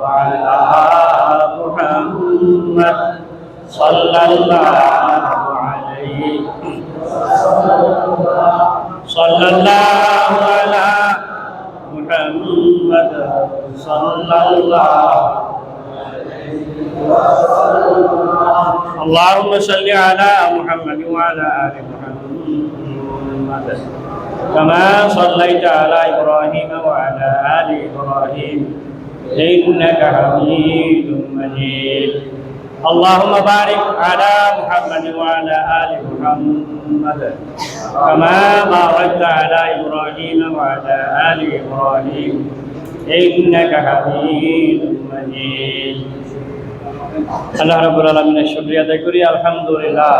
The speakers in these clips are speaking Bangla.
وعلى محمد صلى الله عليه صلى الله على محمد صلى الله اللهم صل على محمد وعلى آل محمد كما صليت على إبراهيم وعلى آل إبراهيم. انك حميد مجيد اللهم بارك على محمد وعلى ال محمد كما باركت على ابراهيم وعلى ال ابراهيم انك حميد مجيد আল্লাহ রাব্বুল আলামিনের শুকরিয়া আদায় করি আলহামদুলিল্লাহ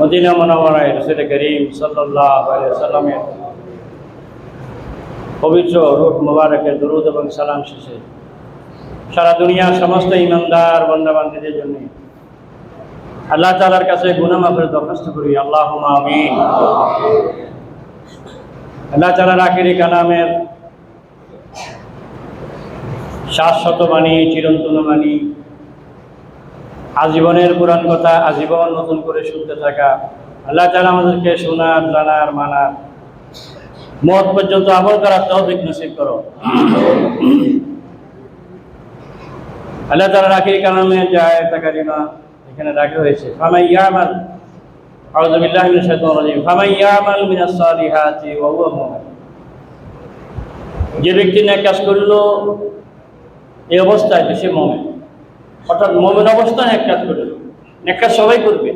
মদিনা মুনাওয়ারায় রাসূল করিম সাল্লাল্লাহু আলাইহি সাল্লামের পবিত্র রূহ মুবারকের দরুদ এবং সালাম শেষে সারা দুনিয়ার সমস্ত ইমানদার বান্দাবান্দিদের জন্য আল্লাহ তাআলার কাছে গুনাহ মাফের দরখাস্ত করি আমিন। আল্লাহ তাআলার আখিরি কালামের শাশ্বত বাণী, চিরন্তন বাণী, আজীবনের পুরাণ কথা, আজীবন নতুন করে শুনতে থাকা, আল্লাহ তালা আমাদেরকে শোনার, জানার, মানার মত পর্যন্ত আমল করার তৌফিক নসিব করো। আল্লাহ তালা রাখি কালামে যায় তাকারিমা এখানে রাখা হয়েছে। ফামাই ইয়ামাল, আউযু বিল্লাহি মিনাশ শাইতানির রাজিম। ফামাই ইয়ামাল মিনাস সালিহাতি ওয়া হুয়া মুমিন। যে ব্যক্তি নেক কাজ করল, এই অবস্থায় সে মমেন। অর্থাৎ মমেন অবস্থায় এক কাজ করল। এক কাজ সবাই করবে।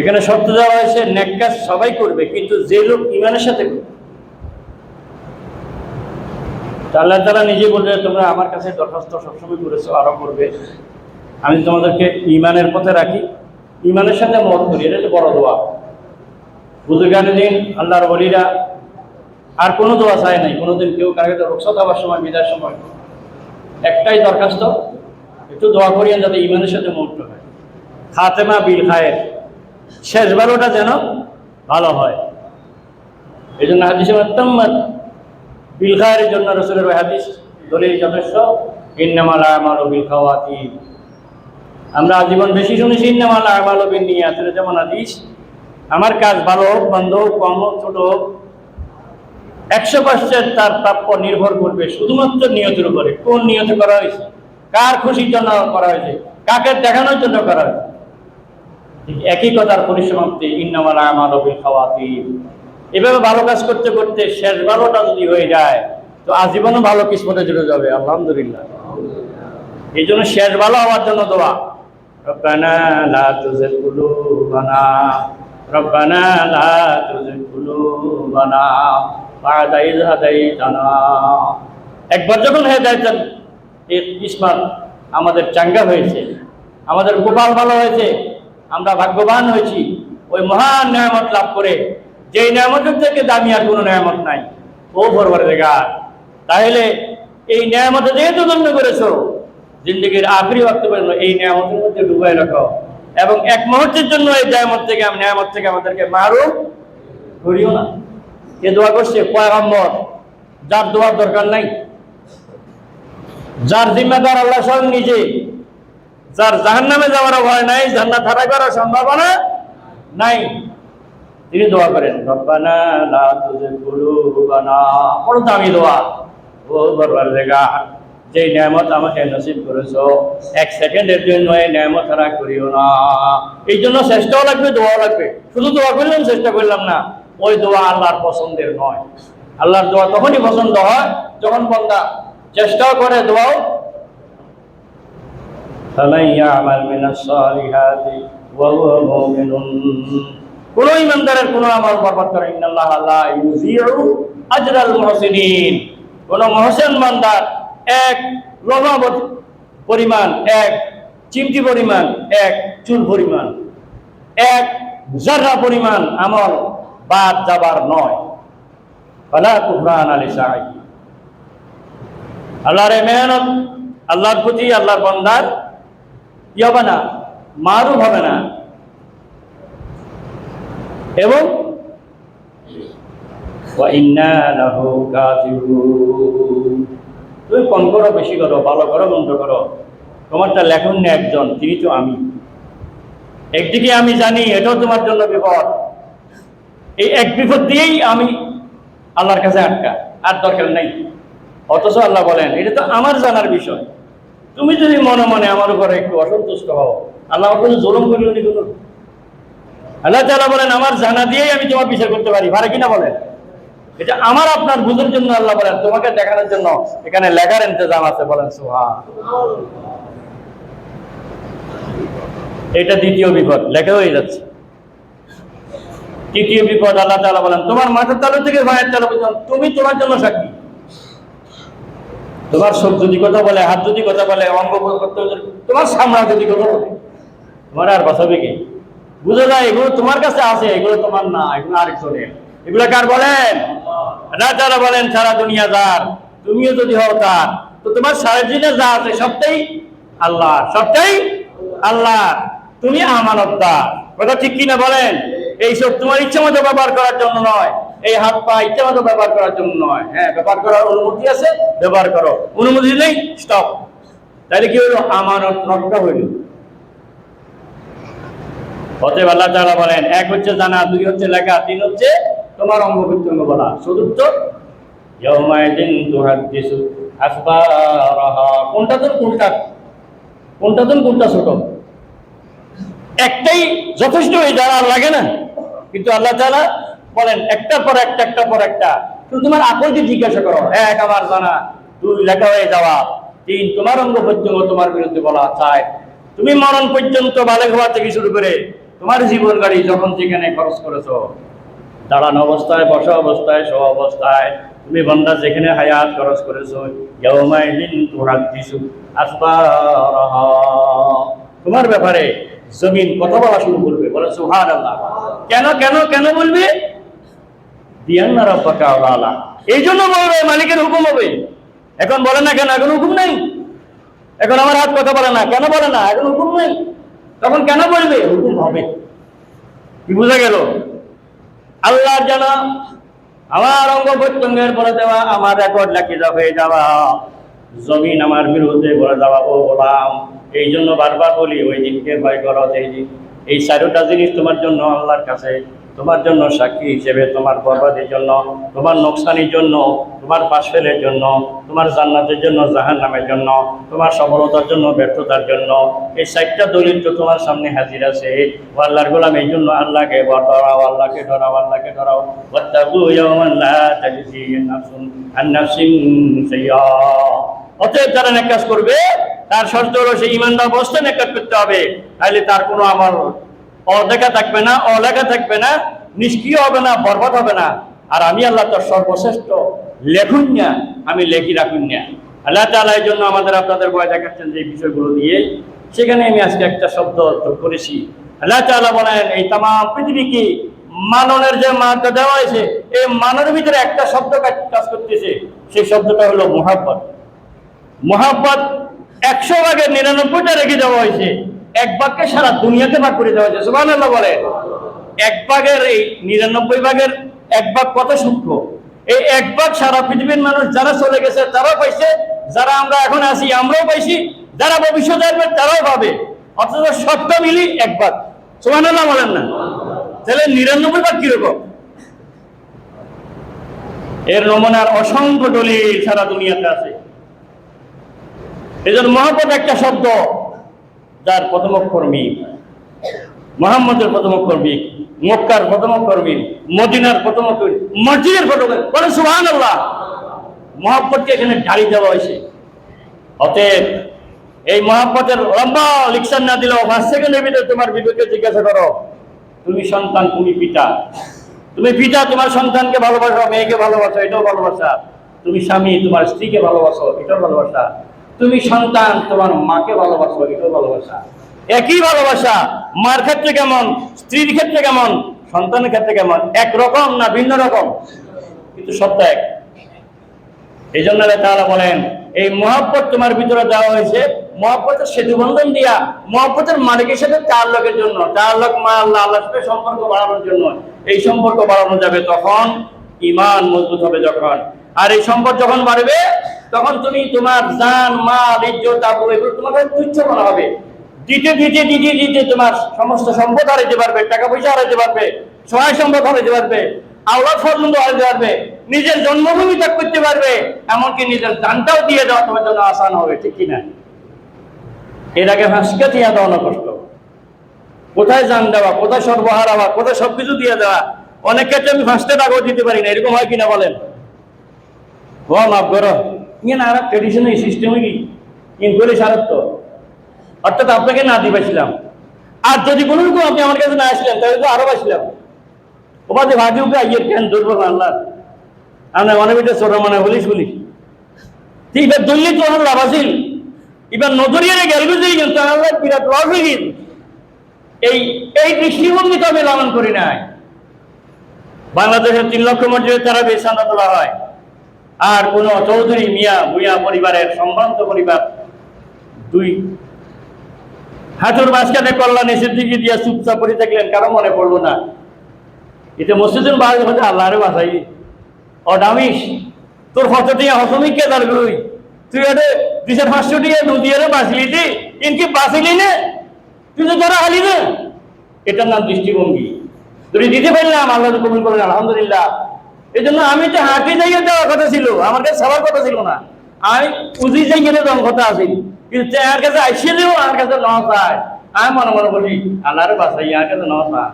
এখানে শর্ত দেওয়া হয়েছে নেক কাজ সবাই করবে, কিন্তু যে লোক ইমানের সাথে করবে। আল্লাহ তারা নিজে বলবে, তোমরা আমার কাছে দরখাস্ত সবসময় করেছ, আরও করবে। আমি তোমাদেরকে ইমানের পথে রাখি। ইমানের সাথে মত করি, এটা হচ্ছে বড় দোয়া। বুজুর্গান দিন আল্লাহর বলিরা আর কোনো দোয়া চায় নাই। কোনোদিন কেউ কারও রোকসাত হওয়ার সময় বিদার সময়। একটাই দরখাস্ত, একটু দোয়া করিয়েন যাতে ইমানের সাথে মুহূর্ত হয়। খাতেমা বিল খায়ের। শেষ বারোটা যেন ভালো হয়। এই জন্য হাদিসে মাত্তাম্মাদ বিল জন্য রসুলের হাদিস দলিল যথেষ্ট। ইন্নামালা খাওয়াতি আমরা আজীবন বেশি শুনেছি, ইন্নামালা নিয়ে আসলে যেমন হাদিস, আমার কাজ ভালো হোক, বন্ধ হোক, কম হোক, ছোট হোক, একশো পার্সেন্ট তার প্রাপ্য নির্ভর করবে শুধুমাত্র নিয়তের উপরে। কোন নিয়ত করা হয়েছে? কার খুশির জন্য করা হয়েছে? কাকে দেখানোর জন্য করা হয়েছে? একই কথার পরিসমাপ্তি, ইন্নামাল বিল খাওয়াতি এভাবে ভালো কাজ করতে করতে শেষ ভালোটা যদি হয়ে যায়, তো আজীবনও ভালো কিসমতে জুড়ে যাবে, আলহামদুলিল্লাহ। এই জন্য শেষ ভালো হওয়ার জন্য দোয়া। একবার যখন হেদায়েত এই কিসমত আমাদের চাঙ্গা হয়েছে, আমাদের গোপাল ভালো হয়েছে আমরা ভাগ্যবান হয়েছি। ওই মহান নিয়ামত লাভ করে যেই নিয়ামতের থেকে দামি আর কোনো নিয়ামত নাই। ও ভরবার জায়গা তাহলে এই নিয়ামতে যেহেতু ধন্য করেছ, জিন্দগির আখরি ওয়াক্ত পর্যন্ত এই নিয়ামতের মধ্যে ডুবাই রাখো। এবং এক মুহূর্তের জন্য এই নিয়ামত থেকে নিয়ামত থেকে আমাদেরকে মারুম করিও না। কে দোয়া করছে পয়গম্বর, যার দোয়ার দরকার নাই। যার জিম্মাদার আল্লাহ স্বয়ং নিজে যার জাহান নামে যাওয়ার ভয় নাই, জান্নাত হারাই করার সম্ভাবনা নাই। তিনি দোয়া করেন, রব্বানা লা তুজিগ কুলুবানা বড় দামি দোয়া। ও জায়গা যে নিয়ামত আমাকে নসিব করেছ, এক সেকেন্ডের জন্য এই নিয়ামত হারা করিও না। এই জন্য চেষ্টাও লাগবে, দোয়াও লাগবে। শুধু দোয়া করলাম চেষ্টা করলাম না, ওই দোয়া আল্লাহর পছন্দের নয়। আল্লাহর দোয়া তখনই পছন্দ হয়, যখন বন্দা চেষ্টাও করে দোয়াও فمن يعمل من الصالحات وهو مؤمن কোন ইমানদারের কোন আমল বরবাদ করে ইন্নাল্লাহ লা ইউযিউ আজরাল মুহসিনিন কোন মুহসিন বান্দার এক লবণ পরিমাণ এক চিমটি পরিমাণ এক চুল পরিমাণ এক জাররা পরিমাণ আমল বাদ যাবার নয় ফালা কুফরান আলী সাহাই আল্লাহর এই মেহনত আল্লাহর প্রতি আল্লাহর বন্দার কি হবে না। মারুফ হবে না এবং তুমি কম করো, বেশি করো, ভালো করো, মন্দ করো। তোমারটা লেখন নেই একজন, তিনি তো আমি। একদিকে আমি জানি, এটাও তোমার জন্য বিপদ। এই এক বিপদ দিয়েই আমি আল্লাহর কাছে আটকা, আর দরকার নাই। অথচ আল্লাহ বলেন, এটা তো আমার জানার বিষয়। তুমি যদি মনে মনে আমার উপরে একটু অসন্তুষ্ট হও, আল্লাহ কোনো জুলুম করিও নি কোনো। আল্লাহ তাআলা বলেন, আমার জানা দিয়েই আমি তোমার বিচার করতে পারি। পারে কিনা বলেন? এটা আমার আপনার বুঝের জন্য আল্লাহ বলেন, তোমাকে দেখানোর জন্য এখানে লেখার ইন্তজাম আছে, বলেন সুহা এটা দ্বিতীয় বিপদ, লেখা হয়ে যাচ্ছে। তৃতীয় বিপদ, আল্লাহ তাআলা বলেন, তোমার মাথার তালু থেকে ভাইয়ের তালু তুমি তোমার জন্য সাক্ষী। তোমার সব যদি কথা বলে, হাত যদি কথা বলে, অঙ্গ তোমার সামনা যদি কথা বলে, তোমার আর বাঁচাবে কি? বুঝে যায় এগুলো তোমার কাছে আছে, এগুলো তোমার না, এগুলো আরেকজনের। এগুলো কার বলেন? না, যারা বলেন, সারা দুনিয়া যার। তুমিও যদি হও তার। তো তোমার সারা দিনে যা আছে, সবটাই আল্লাহ সবটাই আল্লাহ। তুমি আমানতদার। কথা ঠিক কিনা বলেন? এইসব তোমার ইচ্ছা মতো ব্যবহার করার জন্য নয়। এই হাত পা ইচ্ছা মতো ব্যবহার করার জন্য নয়। হ্যাঁ ব্যবহার করার অনুমতি আছে, ব্যবহার করো। অনুমতি নেই স্টপ তাহলে কি হলো? আমানত রক্ষা হইল। অতএব আল্লাহ তাআলা বলেন, এক হচ্ছে জানা, দুই হচ্ছে লেখা, তিন হচ্ছে তোমার অঙ্গ প্রত্যঙ্গ বলা। চতুর্থ, ইয়াউমাইদিন তুহাদ্দিসু আখবারাহা কোনটা তো কোনটা? কোনটা কোনটা ছোট? একটাই যথেষ্ট হয়ে যারা লাগে না। কিন্তু আল্লাহ তাআলা বলেন, একটার পর একটা, একটার পর একটা। শুধু তোমার আকলকে জিজ্ঞাসা করো? এক আমার জানা, দুই লেখা হয়ে যাওয়া, তিন তোমার অঙ্গ প্রত্যঙ্গ তোমার বিরুদ্ধে বলা চায় তুমি মরণ পর্যন্ত বালেক হওয়া থেকে শুরু করে তোমার জীবন গাড়ি যখন যেখানে খরচ করেছ, দাঁড়ানো অবস্থায়, বসা অবস্থায় সব অবস্থায়, তুমি বন্দা যেখানে হায়াত খরচ করেছ তোমার ব্যাপারে জমিন কথা বলা শুরু করবে, বলে সুবহানাল্লাহ। কেন কেন কেন বলবে? দিয়ান্না রাব্বাকা আলা এই জন্য বলবে, মালিকের হুকুম হবে। এখন বলে না কেন, এখন হুকুম নেই। এখন আমার হাত কথা বলে না, কেন বলে না, এখন হুকুম নেই। তখন কেন বলবে? হুকুম হবে। কি বুঝা গেল? আল্লাহ যেন আমার অঙ্গ প্রত্যঙ্গের বলে দেওয়া, আমার রেকর্ড যা হয়ে যাওয়া। জমিন আমার বিরুদ্ধে বলে দেওয়া ও বলাম এই জন্য বারবার বলি, ওই দিনকে ভয় করো এই দিন এই চারোটা জিনিস তোমার জন্য আল্লাহর কাছে। তোমার জন্য সাক্ষী হিসেবে, তোমার বরবাদের জন্য, তোমার নোকসানির জন্য, তোমার পাশ ফেলের জন্য, তোমার জান্নাতের জন্য জাহান নামের জন্য, তোমার সফলতার জন্য, ব্যর্থতার জন্য, এই চারটা দলিল তো তোমার সামনে হাজির আছে। ও আল্লাহর গোলাম এই জন্য আল্লাহকে ডরাও আল্লাহকে ডরাও। আল্লাহকে শাইআ অতএব যারা নেক কাজ করবে, তার শর্ত হলো সেই ইমানদার অবস্থায় নেক কাজ করতে হবে। তাহলে তার কোনো আমল অদেখা থাকবে না অলেখা থাকবে না, নিষ্ক্রিয় হবে না, বরবাদ হবে না। আর আমি আল্লাহ তোর সর্বশ্রেষ্ঠ লেখুন না আমি লেখি রাখুন না আল্লাহ তাআলা এই জন্য আমাদের আপনাদের ভয় দেখাচ্ছেন যে বিষয়গুলো দিয়ে সেখানে আমি আজকে একটা শব্দ করেছি। আল্লাহ তাআলা বলেন, এই তাম পৃথিবীকে মাননের যে মানটা দেওয়া হয়েছে, এই মানের ভিতরে একটা শব্দ কাজ করতেছে। সেই শব্দটা হলো মোহাব্বত। মোহাব্বত একশো ভাগের নিরানব্বইটা রেখে দেওয়া হয়েছে। এক ভাগকে সারা দুনিয়াতে ভাগ করে দেওয়া হয়েছে। সুবাহ বলে এক ভাগের এই নিরানব্বই ভাগের এক ভাগ কত সূক্ষ্ম? এই এক ভাগ সারা পৃথিবীর মানুষ যারা চলে গেছে, তারাও পাইছে। যারা আমরা এখন আছি, আমরাও পাইছি। যারা ভবিষ্যতে আসবে, তারাও পাবে। অথচ সবটা মিলি এক ভাগ। সুবাহ বলেন না। তাহলে নিরানব্বই ভাগ কীরকম এর নমুনার অসংখ্য দলিল সারা দুনিয়াতে আছে। এই জন্য মহাপদ একটা শব্দ যার প্রথম অক্ষর মিম মোহাম্মদের প্রথম মক্কার প্রথম অক্ষর মিম মদিনার প্রথম মসজিদের প্রথম সুহান আল্লাহ মহাব্বতকে এখানে ঢালি দেওয়া হয়েছে। অতএব এই মহাব্বতের লম্বা লিকশন না দিলেও পাঁচ সেকেন্ডের ভিতরে তোমার বিবেকে জিজ্ঞাসা করো, তুমি সন্তান, তুমি পিতা। তুমি পিতা, তোমার সন্তানকে ভালোবাসো, মেয়েকে ভালোবাসো, এটাও ভালোবাসা। তুমি স্বামী, তোমার স্ত্রীকে ভালোবাসো, এটাও ভালোবাসা। তুমি সন্তান, তোমার মাকে ভালোবাসো, এটাও ভালোবাসা। একই ভালোবাসা, মার ক্ষেত্রে কেমন, স্ত্রীর ক্ষেত্রে কেমন, সন্তানের ক্ষেত্রে কেমন এক রকম না ভিন্ন রকম? কিন্তু সত্য এক। এই জন্য আল্লাহ তাআলা বলেন, এই মহাব্বত তোমার ভিতরে দেওয়া হয়েছে। মহাব্বতের সেতু বন্ধন দিয়া, মহাব্বতের মালিকের সাথে চার লোকের জন্য চার লোক মা আল্লাহ, আল্লাহর সাথে সম্পর্ক বাড়ানোর জন্য, এই সম্পর্ক বাড়ানো যাবে তখন ইমান মজবুত হবে যখন। আর এই সম্পদ যখন বাড়বে তখন তুমি তোমার জান, মাল, ইজ্জত আবু এগুলো তোমার কাছে তুচ্ছ মনে হবে। দিতে দিতে দিতে দিতে তোমার সমস্ত সম্পদ হারাইতে পারবে, টাকা পয়সা হারাইতে পারবে, সহায় সম্পদ হারাইতে পারবে, আওলাদ পর্যন্ত হারাইতে পারবে, নিজের জন্মভূমি ত্যাগ করতে পারবে, এমনকি নিজের দানটাও দিয়ে দেওয়া তোমার জন্য আসান হবে, ঠিক কিনা? এর আগে হাসকে দিয়ে দেওয়ানো কষ্ট। কোথায় জান দেওয়া, কোথায় সর্বহার হওয়া, কোথায় সবকিছু দিয়ে দেওয়া? অনেক ক্ষেত্রে আমি ফার্স্টে টাকাও দিতে পারি না, এরকম হয় কিনা বলেন? ও মাফ করো। ট্রেডিশন এই সিস্টেমে কি? ইন করে সারাত অর্থাৎ আপনাকে না দিবাছিলাম আর যদি কোনো রকম আপনি আমার কাছে না আসলেন, তাহলে তো আরও বাসলাম ওপাতে ভাবি উঠে আইয়ের কেন দুর্বল আল্লাহ? আমরা অনেক বেটে ছোট মানে বলিস তুই এবার দল্লি তো আমার লাভ আছিল এবার নজরিয়ারে গেল বুঝলি কিন্তু আল্লাহ বিরাট লস হয়ে গেছে এই এই দৃষ্টিভঙ্গি তো আমি লালন করি নাই। বাংলাদেশের তিন লক্ষ মসজিদে তারা বেসান্দা তোলা হয়। আর কোন চৌধুরী মিয়া, ভুইয়া পরিবারের সম্ভ্রান্ত পরিবার। দুই, হাঁটুর মাঝখানে কল্যাণ এসে দিয়া চুপচাপ পড়ে থাকলেন, কারও মনে পড়ল না। এটা মসজিদুল বাড়ি হচ্ছে আল্লাহরে বাসাই ও তোর ফটো দিয়ে হসমিক কে দাঁড় তুই এটা দুশো পাঁচশো নদী এনে বাঁচলি তুই ইনকি বাঁচিলি না? তুই তো ধরা হালি না? এটার নাম দৃষ্টিভঙ্গি। তুমি দিতে পারলাম আল্লাহ কবুল করলেন, আলহামদুলিল্লাহ। এই জন্য আমি তো হাঁটি জায়গায় দেওয়ার কথা ছিল, আমার কাছে সবার কথা ছিল না। আমি উজি জায়গায় দেওয়ার কথা আছে কিন্তু তার কাছে দেবো আমার কাছে ন চায় আমি মনে মনে বলি, আল্লাহর বাসাই আমার কাছে ন চায়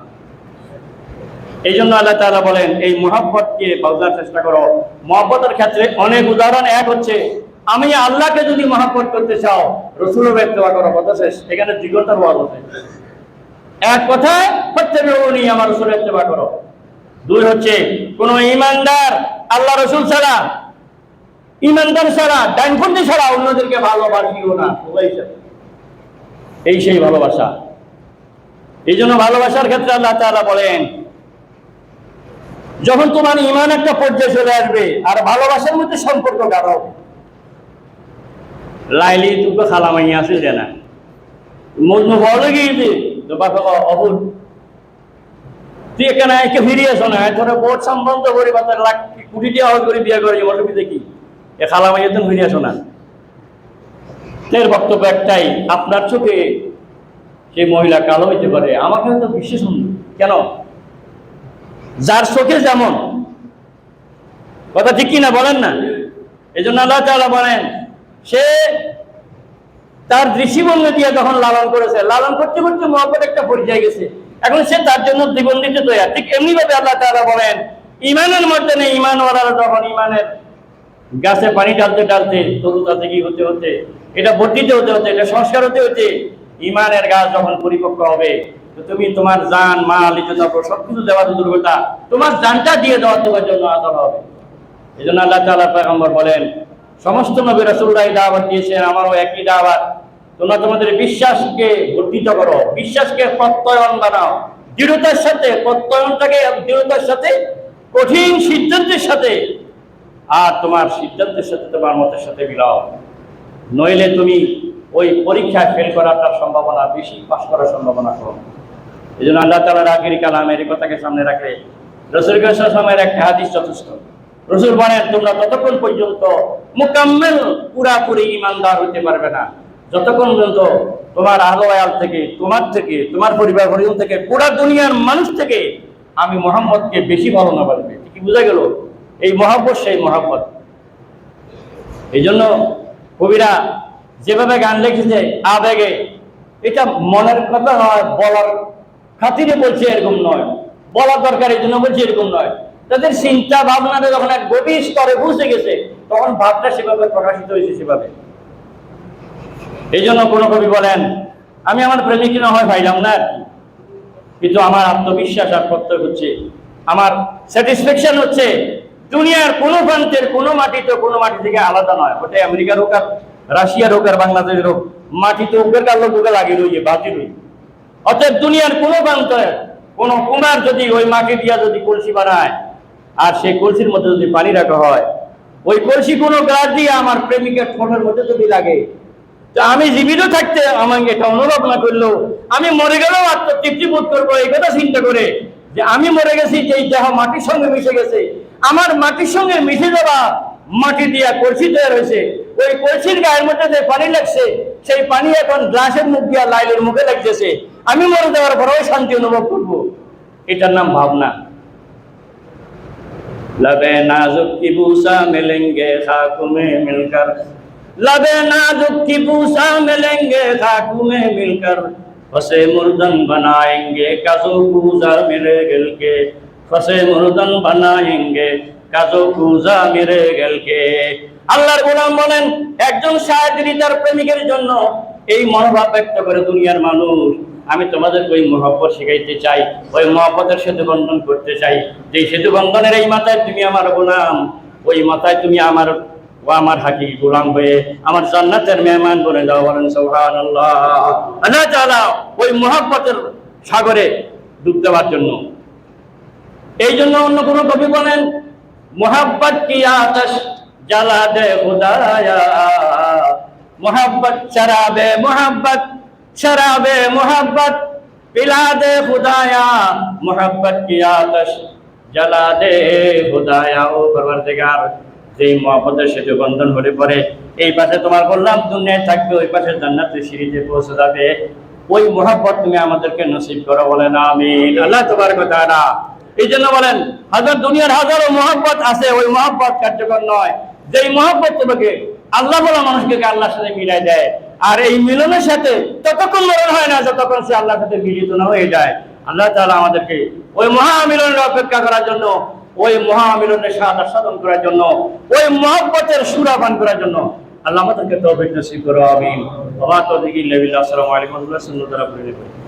এই জন্য আল্লাহ তাআলা বলেন, এই মহাব্বতকে বোঝার চেষ্টা করো। মহাব্বতের ক্ষেত্রে অনেক উদাহরণ, এক হচ্ছে, আমি আল্লাহকে যদি মহাব্বত করতে চাও, রসুলও ব্যক্ত করো কথা শেষ। এখানে দ্বিগতার ওয়াজ আছে। এক কথায়, প্রত্যেক আমার রসুল ইত্তেবা করো। দুই হচ্ছে, কোন ইমানদার, আল্লাহ রসুল ছাড়া, ইমানদার ছাড়া ডানপন্থী ছাড়া অন্যদেরকে ভালোবাসিও না এই সেই ভালোবাসা। এই জন্য ভালোবাসার ক্ষেত্রে আল্লাহ তাআলা বলেন, যখন তোমার ইমান একটা পর্যায়ে চলে আসবে, আর ভালোবাসার মধ্যে সম্পর্ক গাঢ় হবে। লাইলি তুকে খালামাই আছে যে না। মজনু ভালো গিয়েছে তো বাবা অবুল তুই এখানে একে ফিরিয়ে আসো না ধরে বোর্ড সম্বন্ধ করি বা তার লাখ করে, বিয়ে করে অসুবিধা কি এ খালামাই তুমি ফিরিয়ে আসো না এর বক্তব্য একটাই, আপনার চোখে সেই মহিলা কালো হইতে পারে তো বিশেষ কেন? যার চোখে যেমন। কথা ঠিক কিনা বলেন না? এই জন্য আল্লাহ তাআলা বলেন, সে তার দৃষ্টিভঙ্গি দিয়ে যখন লালন করেছে, লালন করতে করতে মহব্বত একটা পর্যায়ে গেছে। এখন সে তার জন্য জীবন দিতে তৈরি ঠিক এমনি ভাবে আল্লাহ তাআলা বলেন, ইমানের নেই ইমান যখন ইমানের গাছে পানি ডালতে ডালতে তরু তাতে কি হতে হতে, এটা বর্ধিত হতে হতে, এটা সংস্কার হতে হতে ইমানের গাছ যখন পরিপক্ক হবে তুমি তোমার জান, মাল আবরু সবকিছু দেওয়া তো দুর্বলতা তোমার জানটা দিয়ে দেওয়া তোমার জন্য আদর হবে। এই জন্য আল্লাহ তাআলা পয়গম্বর বলেন, সমস্ত নবী রাসূলুল্লাহ দাওয়াত দিয়েছেন, আমারও একই দাওয়াত। তোমরা তোমাদের বিশ্বাসকে বর্ধিত করো, বিশ্বাসকে প্রত্যয়ন বানাও। দৃঢ়তার সাথে, প্রত্যয়নটাকে দৃঢ়তার সাথে, কঠিন সিদ্ধান্তের সাথে, আর তোমার সিদ্ধান্তের সাথে তোমার মতের সাথে মিলাও। নইলে তুমি ওই পরীক্ষায় ফেল করাটার সম্ভাবনা বেশি পাশ করার সম্ভাবনা কম। এই জন্য আল্লাহ তালার আখিরি কালামের কথাকে সামনে রাখলে রসুল সময়ের একটা হাদিস যথেষ্ট। রসুল বলেন, তোমরা ততক্ষণ পর্যন্ত মোকাম্মেল, পুরাপুরি ইমানদার হতে পারবে না। যতক্ষণ পর্যন্ত তোমার আলো আয়াল থেকে, তোমার থেকে, তোমার পরিবার পরিজন থেকে, পুরা দুনিয়ার মানুষ থেকে আমি মোহাম্মদকে বেশি ভালো না পারবে কি বোঝা গেল? এই মহাব্বত সেই মহাব্বত। এই জন্য কবিরা যেভাবে গান লিখেছে, আবেগে, এটা মনের কথা নয়, বলার খাতিরে বলছে এরকম নয়। বলার দরকার এই জন্য বলছে এরকম নয়। তাদের চিন্তা ভাবনাটা যখন এক গভীর স্তরে পৌঁছে গেছে, তখন ভাবটা সেভাবে প্রকাশিত হয়েছে সেভাবে। এই জন্য কোনো কবি বলেন, আমি আমার প্রেমিক না হয় পাইলাম না আর। কিন্তু আমার আত্মবিশ্বাস আর প্রত্যয় হচ্ছে, আমার স্যাটিসফ্যাকশন হচ্ছে, দুনিয়ার কোনো প্রান্তের কোনো মাটি তো কোনো মাটি থেকে আলাদা নয় ওটা আমেরিকার হোক আর রাশিয়ার হোক আর বাংলাদেশের হোক মাটি তো ওকে কালো লোকে লাগিয়ে রইছে বাতি রই অতএব দুনিয়ার কোনো প্রান্তে কোনো কুমার যদি ওই মাটি দিয়া যদি কলসি বানায়, আর সেই কলসির মধ্যে যদি পানি রাখা হয়, ওই কলসি কোনো গাছ দিয়ে আমার প্রেমিকের ঠোঁটের মধ্যে যদি লাগে তো আমি জীবিত থাকতে আমাকে এটা অনুরোধ না করল। আমি মরে গেলেও আত্মতৃপ্তি বোধ করব এই কথা চিন্তা করে যে আমি মরে গেছি যে দেহ মাটির সঙ্গে মিশে গেছে। আমার মাটির সঙ্গে মিশে যাওয়া মাটি দিয়া কলসি তৈরি হয়েছে ওই কলসির গায়ের মধ্যে যে পানি লাগছে, সেই পানি এখন গ্লাসের মুখ দিয়া লাইলের মুখে লাগতেছে। আমি মরে যাওয়ার পরেও শান্তি অনুভব করব। এটার নাম ভাবনা। লবে নাজুক কি বুসা খা খাকুমে মিলকার। लबे नाजुक की भूसा मिलेंगे खाक में मिलकर फसे मुर्दन बनाएंगे काजो कूजा मेरे गल के फसे मुर्दन बनाएंगे কাজো কুজা মেরে গেলকে আল্লাহর গোলাম বলেন একজন সাহায্যী তার প্রেমিকের জন্য এই মনোভাব ব্যক্ত করে দুনিয়ার মানুষ আমি তোমাদেরকে ওই মহব্বত শিখাইতে চাই ওই মহব্বতের সেতু বন্ধন করতে চাই যে সেতু বন্ধনের এই মাথায় তুমি আমার গোলাম ওই মাথায় তুমি আমার ও আমার গোলাম হয়ে আমার জান্নাতের মেহমান যাও, বলেন সোহান আল্লাহ আল্লাহ তাআলা ওই সাগরে ডুব দেওয়ার জন্য। এই জন্য অন্য কোন কবি বলেন, মোহাব্বত কি আতশ জ্বালা দে মোহাব্বত শরাবে মোহাব্বত শরাবে মোহাব্বত, পিলা দে মোহাব্বত কি জ্বালা দে খুদায়া ও পরবর্তীকার যেই মহব্বতের সেতু বন্ধন হলে পরে এই পাশে তোমার বললাম, দুনিয়ায় থাকবে, ওই পাশে জান্নাতের সিঁড়িতে পৌঁছে যাবে। ওই মোহাব্বত তুমি আমাদেরকে নসিব করো বলেন আমিন। আল্লাহ তোমার কথা না। এই জন্য বলেন, হাজার দুনিয়ার হাজারো মহব্বত আছে, ওই মহব্বত কার্যকর নয়। যেই মহব্বত তোমাকে আল্লাহ বলা মানুষকে আল্লাহর সাথে মিলাই দেয়, আর এই মিলনের সাথে ততক্ষণ মরণ হয় না, যতক্ষণ সে আল্লাহর সাথে মিলিত না হয়ে যায়। আল্লাহ তাআলা আমাদেরকে ওই মহামিলনের অপেক্ষা করার জন্য ওই মহামিলনের সাদা সাধন করার জন্য, ওই মহব্বতের সুরাপান করার জন্য আল্লাহ আমাদেরকে তৌফিক নসিব করো, আমিন। বাবা তো দিকে ইল্লা বিল্লাহ আসসালামু আলাইকুম ওয়া বারাকাতুহু।